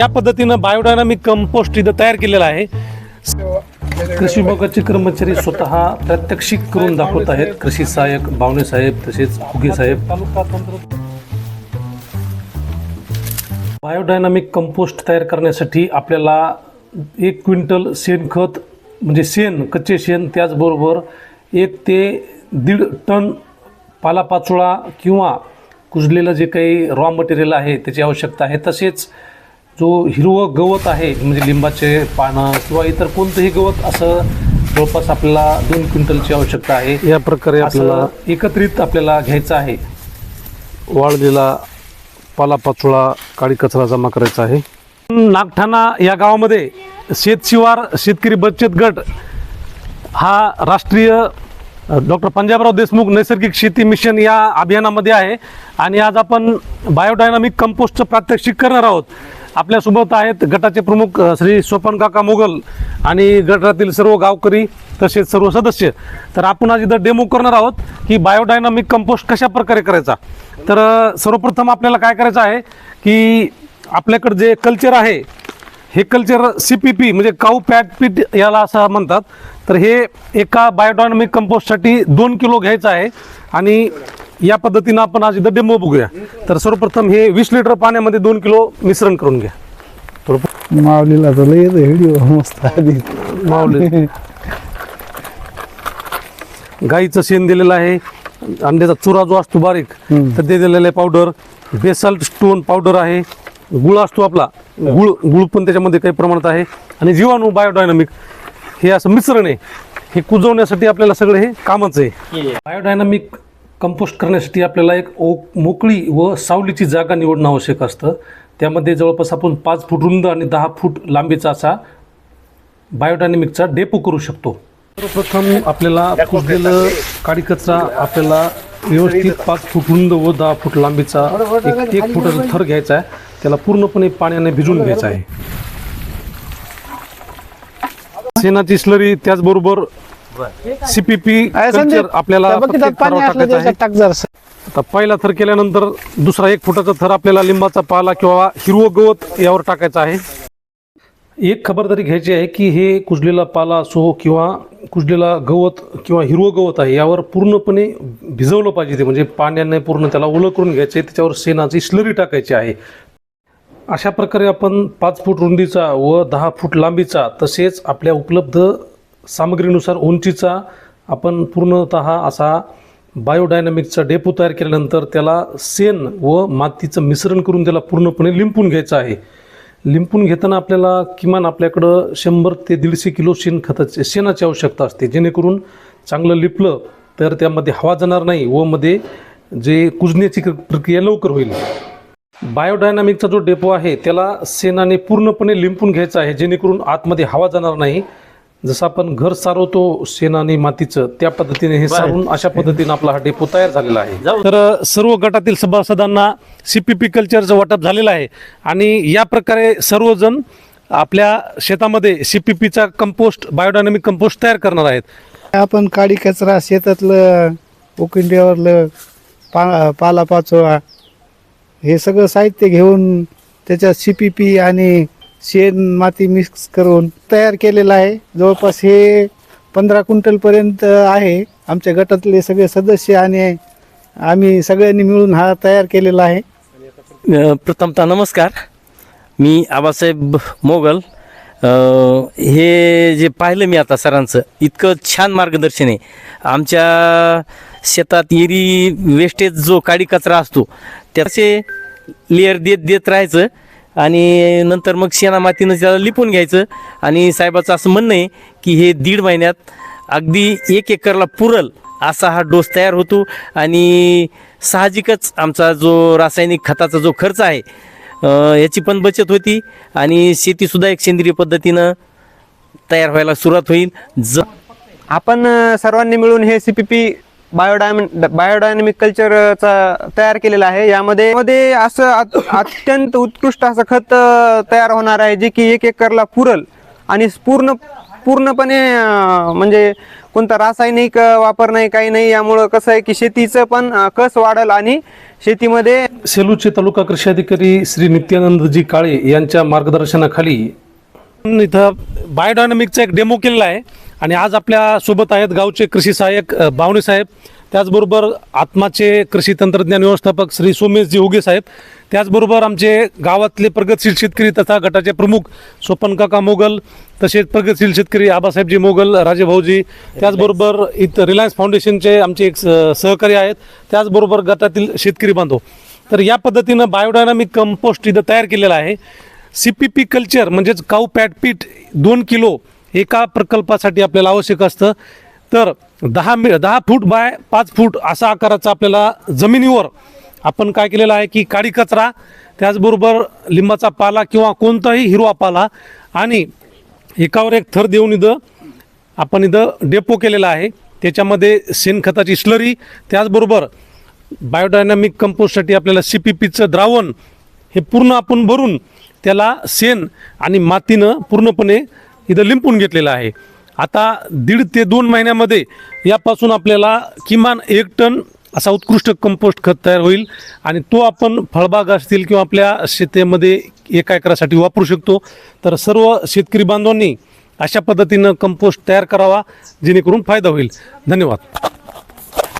या पद्धतीनं biodynamic compost इथं तयार केलेलं आहे. कृषी विभागाचे कर्मचारी स्वतः प्रात्यक्षिक करून दाखवत आहेत. कृषी सहाय्यक बावणे साहेब तसेच फुगे साहेब. बायोडायनामिक कंपोस्ट तयार करण्यासाठी आपल्याला एक क्विंटल शेणखत म्हणजे शेण कच्चे शेण त्याचबरोबर एक ते दीड टन पालापाचोळा किंवा कुजलेलं जे काही रॉ मटेरियल आहे त्याची आवश्यकता आहे. तसेच जो हिरवं गवत आहे म्हणजे लिंबाचे पानं किंवा इतर कोणतंही गवत असं जवळपास आपल्याला दोन क्विंटलची आवश्यकता आहे. या प्रकारे आपल्याला एकत्रित आपल्याला घ्यायचं आहे. वाळलेला पालापाचोळा काळी कचरा जमा करायचा आहे. नागठाणा या गावामध्ये शेतशिवार शेतकरी बचत गट हा राष्ट्रीय डॉक्टर पंजाबराव देशमुख नैसर्गिक शेती मिशन या अभियानामध्ये आहे. आणि आज आपण बायोडायनामिक कंपोस्टचं प्रात्यक्षिक करणार आहोत. आपल्यासोबत आहेत गटाचे प्रमुख श्री स्वपन काका मोगल आणि गटातील सर्व गावकरी तसेच सर्व सदस्य. तर आपण आज इथं डेमो करणार आहोत की बायोडायनामिक कंपोस्ट कशा प्रकारे करायचा? तर सर्वप्रथम आपल्याला काय करायचं आहे की आपल्याकडे जे कल्चर आहे हे कल्चर सी पी पी म्हणजे काऊ पॅट पीट याला असं म्हणतात. तर हे एका बायोडायनामिक कंपोस्टसाठी दोन किलो घ्यायचं आहे आणि या पद्धतीनं आपण आज इथं डेमो बघूया तर सर्वप्रथम हे वीस लिटर पाण्यामध्ये दोन किलो मिश्रण करून घ्या. थोडं माऊलीला तर लय व्हिडिओ मस्त आधी. मावले गाईचं शेण दिलेलं आहे. अंड्याचा चुरा जो असतो बारीक तर ते दिलेलं आहे पावडर बेसल्ट स्टोन पावडर आहे. गुळ असतो आपला. गुळ गुळ पण त्याच्यामध्ये काही प्रमाणात आहे. आणि जीवाणू बायोडायनामिक हे असं मिश्रण आहे. हे कुजवण्यासाठी आपल्याला सगळं हे कामच आहे. बायोडायनामिक कंपोस्ट करण्यासाठी आपल्याला एक ओ मोकळी व सावलीची जागा निवडणं आवश्यक असतं. त्यामध्ये जवळपास आपण पाच फूट रुंद आणि दहा फूट लांबीचा असा बायोडायनामिकचा डेपो करू शकतो. सर्वप्रथम आपल्याला कुजलेलं काडी कचरा आपल्याला व्यवस्थित पाच फूट रुंद व दहा फूट लांबीचा एक एक फुटाचा थर घ्यायचा आहे. त्याला पूर्णपणे पाण्याने भिजून घ्यायचा आहे. शेणाची स्लरी त्याचबरोबर सीपीपी आपल्याला टाक. आता पहिला थर केल्यानंतर दुसरा एक फुटाचा थर आपल्याला लिंबाचा पाला किंवा हिरवं गवत यावर टाकायचं आहे. एक खबरदारी घ्यायची आहे की हे कुजलेला पाला असो किंवा कुजलेला गवत किंवा हिरवं गवत आहे यावर पूर्णपणे भिजवलं पाहिजे ते. म्हणजे पाण्याने पूर्ण त्याला ओलं करून घ्यायचे त्याच्यावर शेणाची स्लरी टाकायची आहे. अशा प्रकारे आपण पाच फूट रुंदीचा व दहा फूट लांबीचा तसेच आपल्या उपलब्ध सामग्रीनुसार उंचीचा आपण पूर्णत असा बायोडायनामिकचा डेपो तयार केल्यानंतर त्याला शेण व मातीचं मिश्रण करून त्याला पूर्णपणे लिंपून घ्यायचं आहे. लिंपून घेताना आपल्याला किमान आपल्याकडं शंभर ते दीडशे किलो शेणखताचे शेणाची आवश्यकता असते. जेणेकरून चांगलं लिपलं तर त्यामध्ये हवा जाणार नाही व मध्ये जे कुजण्याची प्रक्रिया लवकर होईल. बायोडायनामिकचा जो डेपो आहे त्याला शेणाने पूर्णपणे लिंपून घ्यायचा आहे. जेणेकरून आतमध्ये हवा जाणार नाही. जसं आपण घर सारवतो शेणाने मातीचं त्या पद्धतीने हे सारून अशा पद्धतीने आपला हा डेपो तयार झालेला आहे. तर सर्व गटातील सभासदांना सीपीपी कल्चरचं वाटप झालेलं आहे. आणि या प्रकारे सर्वजण आपल्या शेतामध्ये सीपीपीचा कंपोस्ट बायोडायनामिक कंपोस्ट तयार करणार आहेत. आपण काडी कचरा शेतातलं उकिंड्यावरलं पा पाला पाचोळा हे सगळं साहित्य घेऊन त्याच्यात सी पी पी आणि शेण माती मिक्स करून तयार केलेलं आहे. जवळपास हे पंधरा क्विंटलपर्यंत आहे. आमच्या गटातले सगळे सदस्य आणि आम्ही सगळ्यांनी मिळून हा तयार केलेला आहे. प्रथमतः नमस्कार. मी आबासाहेब मोगल. हे जे पाहिलं मी आता सरांचं इतकं छान मार्गदर्शन आहे. आमच्या शेतात एरी वेस्टेज जो काडी कचरा असतो त्याचे लेअर देत देत राहायचं. आणि नंतर मग शेणा मातीनं त्याला लिपून घ्यायचं आणि साहेबाचं असं म्हणणं आहे की हे दीड महिन्यात अगदी एक एकरला पुरल असा हा डोस तयार होतो. आणि साहजिकच आमचा जो रासायनिक खताचा जो खर्च आहे याची पण बचत होती आणि शेतीसुद्धा एक सेंद्रिय पद्धतीनं तयार व्हायला सुरुवात होईल. ज आपण सर्वांनी मिळून हे सी पी पी बायोडायम बायोडायनॅमिक कल्चरचा तयार केलेला आहे. यामध्ये मध्ये असं अत्यंत उत्कृष्ट असं खत तयार होणार आहे जे की एक एकरला पुरल आणि पूर्ण पूर्णपणे म्हणजे कोणता रासायनिक वापर नाही काही नाही यामुळं कसं आहे की शेतीचं पण कस वाढेल आणि शेतीमध्ये सेलूचे तालुका कृषी अधिकारी श्री नित्यानंदजी काळे यांच्या मार्गदर्शनाखाली इथं बायोडायनामिकचा एक डेमो केलेला आहे. आणि आज आपल्यासोबत आहेत गावचे कृषी सहाय्यक बावणे साहेब. त्याचबरोबर आत्माचे कृषी तंत्रज्ञान व्यवस्थापक श्री सोमेशजी उगे साहेब. त्याचबरोबर आमचे गावातले प्रगतशील शेतकरी तथा गटाचे प्रमुख स्वपन काका मोगल तसेच प्रगतशील शेतकरी आबासाहेबजी मोगल राजे भाऊजी. त्याचबरोबर इथं रिलायन्स फाउंडेशनचे आमचे एक स- सहकारी आहेत. त्याचबरोबर गटातील शेतकरी बांधव. तर या पद्धतीनं बायोडायनामिक कंपोस्ट इथं तयार केलेलं आहे. सी पी पी कल्चर म्हणजेच काऊ पॅट पीठ दोन किलो एका प्रकल्पासाठी आपल्याला आवश्यक असतं. तर दहा मि दहा फूट बाय पाच फूट असा आकाराचा आपल्याला जमिनीवर आपण काय केलेलं आहे की काडी कचरा त्याचबरोबर लिंबाचा पाला किंवा कोणताही हिरवा पाला आणि एकावर एक थर देऊन इथं आपण इथं डेपो केलेला आहे. त्याच्यामध्ये शेणखताची स्लरी त्याचबरोबर बायोडायनामिक कंपोस्टसाठी आपल्याला सी पी पीचं द्रावण हे पूर्ण आपण भरून त्याला शेण आणि मातीनं पूर्णपणे इथं लिंपून घेतलेलं आहे. आता दीड ते दोन महिन्यामध्ये यापासून आपल्याला किमान एक टन असा उत्कृष्ट कंपोस्ट खत तयार होईल आणि तो आपण फळबाग असतील किंवा आपल्या शेतीमध्ये एका एकरासाठी वापरू शकतो. तर सर्व शेतकरी बांधवांनी अशा पद्धतीनं कंपोस्ट तयार करावा जेणेकरून फायदा होईल. धन्यवाद.